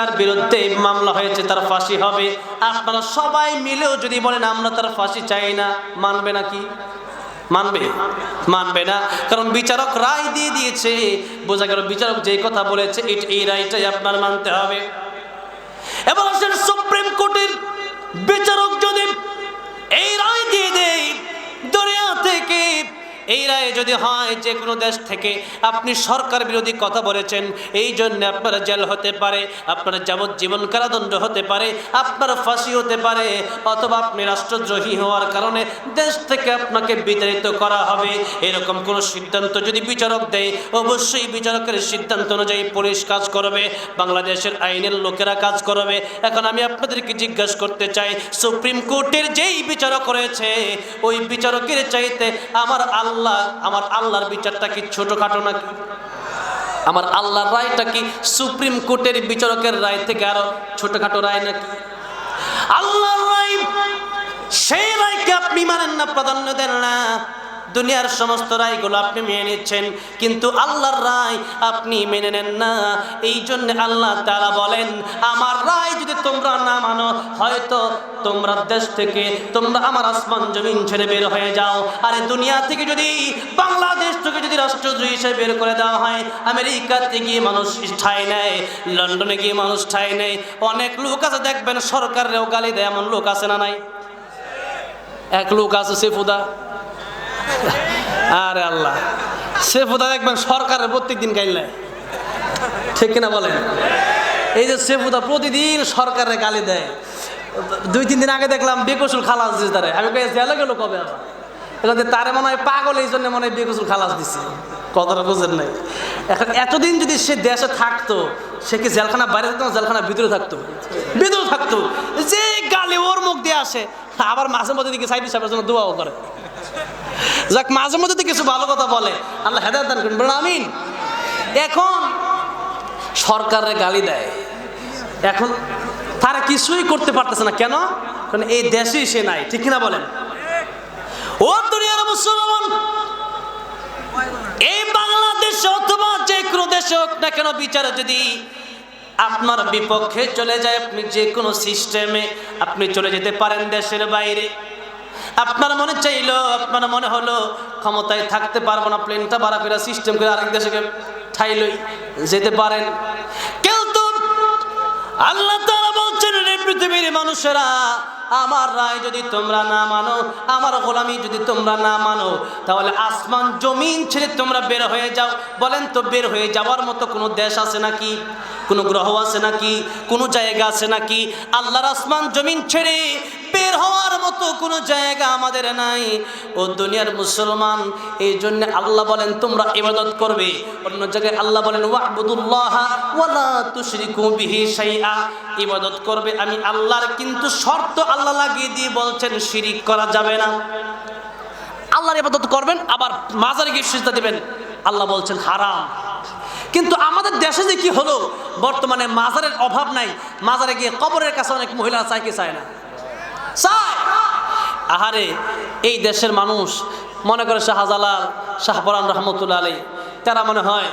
তার বিরুদ্ধে এই মামলা হয়েছে, তার ফাঁসি হবে। আপনারা সবাই মিলেও যদি বলেন, আমরা তার ফাঁসি চাই না, মানবে নাকি? মানবে? মানবে না। কারণ বিচারক রায় দিয়ে দিয়েছে। বোঝা গেল বিচারক যে কথা বলেছে এই রায়টাই আপনার মানতে হবে। এবং সুপ্রিম কোর্টের বিচারক যদি এই রায় যদি হয় যে কোনো দেশ থেকে আপনি সরকার বিরোধী কথা বলেছেন, এই জন্য আপনার জেল হতে পারে, আপনার যাবজ্জীবন কারাদণ্ড হতে পারে, আপনার ফাঁসি হতে পারে, অথবা আপনি রাষ্ট্রদ্রোহী হওয়ার কারণে দেশ থেকে আপনাকে বিতাড়িত করা হবে। এরকম কোনো সিদ্ধান্ত যদি বিচারক দেয়, অবশ্যই বিচারকের সিদ্ধান্ত অনুযায়ী পুলিশ কাজ করবে, বাংলাদেশের আইনের লোকেরা কাজ করবে। এখন আমি আপনাদেরকে জিজ্ঞাসা করতে চাই, সুপ্রিম কোর্টের যেই বিচারক রয়েছে, ওই বিচারকের চাইতে আমার আল্লাহ আমার আল্লাহর বিচারটা কি ছোটোখাটো নাকি? আমার আল্লাহর রায়টা কি সুপ্রিম কোর্টের বিচারকের রায় থেকে আরও ছোটখাটো রায় নাকি? আল্লাহর রায়, সেই রায়কে আপনি মানেন না, প্রাধান্য দেন না। দুনিয়ার সমস্ত রায়গুলো আপনি মেনে নিচ্ছেন, কিন্তু আল্লাহর রায় আপনি মেনে নেন না। এই জন্য আল্লাহ তারা বলেন, আমার রায় যদি তোমরা না মানো, হয়তো তোমরা দেশ থেকে, তোমরা আমার আসমান জমিন ছেড়ে বের হয়ে যাও। আরে দুনিয়া থেকে যদি, বাংলাদেশ থেকে যদি রাষ্ট্রদ্রোহী হিসেবে বের করে দেওয়া হয়, আমেরিকাতে গিয়ে মানুষ ঠাই নেয়, লন্ডনে গিয়ে মানুষ ঠাই নেয়। অনেক লোক আছে, দেখবেন সরকারেরও গালি দেয়, এমন লোক আছে না নাই? এক লোক আছে সেফুদা আরে আল্লাহ। সেফুদা দেখবেন সরকারের প্রত্যেক দিন ঠিক কিনা বলেন? এই যে সেফুদা প্রতিদিন সরকারের গালি দেয়। দুই, তিন দিন আগে দেখলাম বেকসুল খালাস দিচ্ছে তারে। আমি জেলে গেল কবে আবার? তারে মনে হয় পাগল, এই জন্য মনে হয় বেকসুল খালাস দিছে। কথাটা বুঝেন নাই। এখন এতদিন যদি সে দেশে থাকতো, সে কি জেলখানা বাইরে থাকতো জেলখানা ভিতরে থাকতো? ভিতরে থাকতো। যে গালি ওর মুখ দিয়ে আসে, আবার মাঝে মধ্যে দিকে সাইড সাহেবের জন্য দোয়াও করে। যাক, মাঝে মধ্যে তো কিছু ভালো কথা বলে। আল্লাহ হেদায়ত দান করুন, বলেন আমিন। এখন সরকারের গালি দেয়। এখন তারা কিছুই করতে পারতেছে না। কেন? কারণ এই দেশেই সে নাই, ঠিক কিনা বলেন? ও দুনিয়ার মুসলমান, এই বাংলাদেশে অথবা যে কোনো দেশে হোক না কেন, বিচারে যদি আপনার বিপক্ষে চলে যায়, আপনি যে কোনো সিস্টেমে আপনি চলে যেতে পারেন দেশের বাইরে। আপনার মনে চাইলো, আপনার মনে হলো, ক্ষমতায় থাকতে পারব না, প্লেনটা বাড়া করে সিস্টেম করে আরেক দেশে ঠাইলই যেতে পারেন। কিন্তু আল্লাহ তাআলা বলছেন পৃথিবীর মানুষেরা, আমার রায় যদি তোমরা না মানো, আমার গোলামি যদি তোমরা না মানো, তাহলে আসমান জমিন ছেড়ে তোমরা বের হয়ে যাও। বলেন তো, বের হয়ে যাওয়ার মতো কোনো দেশ আছে নাকি? কোনো গ্রহ আছে নাকি? কোনো জায়গা আছে নাকি? আল্লাহর আসমান, জমিন ছেড়ে বের হওয়ার মতো কোনো জায়গা আমাদের নাই। ও দুনিয়ার মুসলমান, এই জন্য আল্লাহ বলেন, তোমরা ইবাদত করবে। অন্য জায়গায় আল্লাহ বলেন, ওয়াবুদুল্লাহ ওয়ালা তুশরিকু বিহি শাইআ। ইবাদত করবে আমি আল্লাহর, কিন্তু শর্ত আল্লাহ লাগিয়ে দিয়ে বলছেন, শিরিক করা যাবে না। আল্লাহর ইবাদত করবেন, আবার মাজারে গিয়ে সিজদা দিবেন। আল্লাহ বলছেন, হারাম। কিন্তু আমাদের দেশে যে কি হলো, বর্তমানে মাজারের অভাব নাই। মাজারে গিয়ে কবরের কাছে অনেক মহিলা চায় কি চায় না? আহারে, এই দেশের মানুষ, মনে করে শাহজালাল, শাহপরান রহমতুল্লা আলী তারা মনে হয়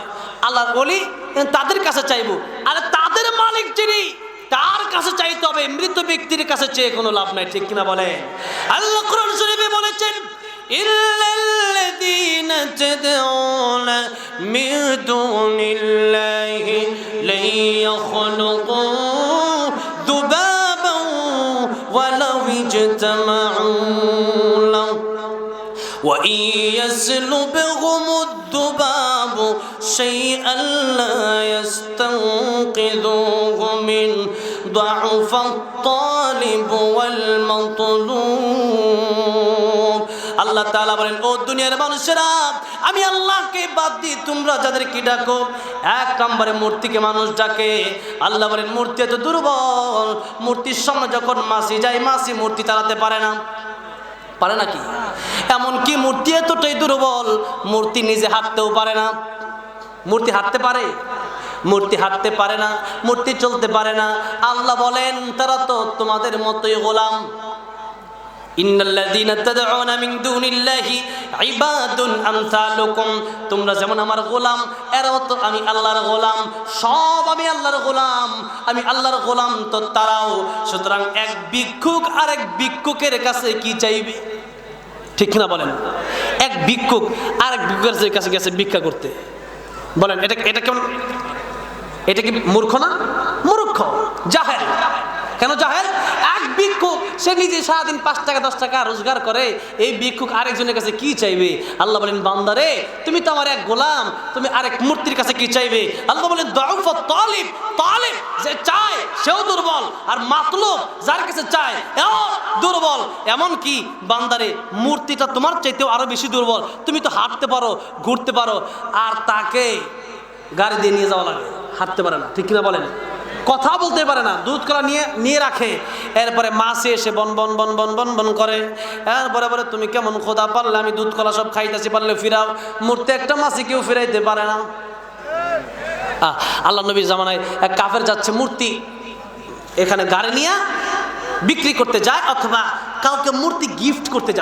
আল্লাহর বলি তাদের কাছে চাইব। আরে তাদের মালিক যিনি, তার কাছে চাইতে হবে, মৃত ব্যক্তির কাছে চেয়ে কোনো লাভ নাই, ঠিক কিনা বলে আল্লাহ কোরআন বলেছেন إلا الذين تدعون من دون الله لن يخلقوا ذبابا ولو اجتمعوا له. وإن يسلبهم الذباب شيئا لا يستنقذوه من ضعف الطالب والمطلوب. তাআলা বলেন, ও দুনিয়ার মানুষেরা, আমি আল্লাহকে বাদ দিই তোমরা যাদেরকে ডাকো, এক নম্বরে মূর্তিকে মানুষ ডাকে। আল্লাহ বলেন, মূর্তি এত দুর্বল, মূর্তির সামনে যখন মাসি যায়, মাসি মূর্তি তাড়াতে পারে না। পারে নাকি এমনকি মূর্তি এতটাই দুর্বল, মূর্তি নিজে হাঁটতেও পারে না। মূর্তি হাঁটতে পারে? মূর্তি হাঁটতে পারে না, মূর্তি চলতে পারে না। আল্লাহ বলেন, তারা তো তোমাদের মতোই গোলাম। তোমরা যেমন আমার গোলাম, এরাও তো আমি আল্লাহর গোলাম। সব আমি আল্লাহর গোলাম। আমি আল্লাহর গোলাম তো তারাও। সুতরাং এক ভিক্ষুক আর এক ভিক্ষুকের কাছে কি চাইবে? ঠিক না বলেন? এক ভিক্ষুক আর এক ভিক্ষুকের কাছে গেছে ভিক্ষা করতে। বলেন, এটা এটা কেমন এটা কি মূর্খ না? মূর্খ, জাহেল। কেন জাহেল এক ভিক্ষুক, সে নিজে সারাদিন পাঁচ টাকা, দশ টাকা রোজগার করে, এই ভিক্ষুক আরেকজনের কাছে কি চাইবে? আল্লাহ বলেন, বান্দারে, তুমি তো আমার এক গোলাম, তুমি আরেক মূর্তির কাছে কি চাইবে? আল্লাহ বলেন, দউফ তালিব তালিব যে চায়, সেও দুর্বল, আর মাতলুব যার কাছে চায়, এও দুর্বল। এমন কি, বান্দারে, মূর্তিটা তোমার চাইতেও আরও বেশি দুর্বল। তুমি তো হাঁটতে পারো, ঘুরতে পারো, আর তাকে গাড়ি দিয়ে নিয়ে যাওয়া লাগে। হাঁটতে পারে না, ঠিক কিনা বলেন? কথা বলতে পারে না দুধ কলা নিয়ে নিয়ে রাখে। এরপরে মাসে এসে বন বন বন বন বন বন করে। এরপরে বলে, তুমি কেমন খোদা পারলে? আমি দুধ কলা সব খাইতেছি, পারলে ফিরাও। মূর্তি একটা মাসে কেউ ফিরাইতে পারে না। আল্লাহ নবীর জামানায় এক কাফের যাচ্ছে, মূর্তি এখানে গাড়ি নিয়ে বিক্রি করতে যায়, অথবা কাউকে মূর্তি গিফট করতে যায়।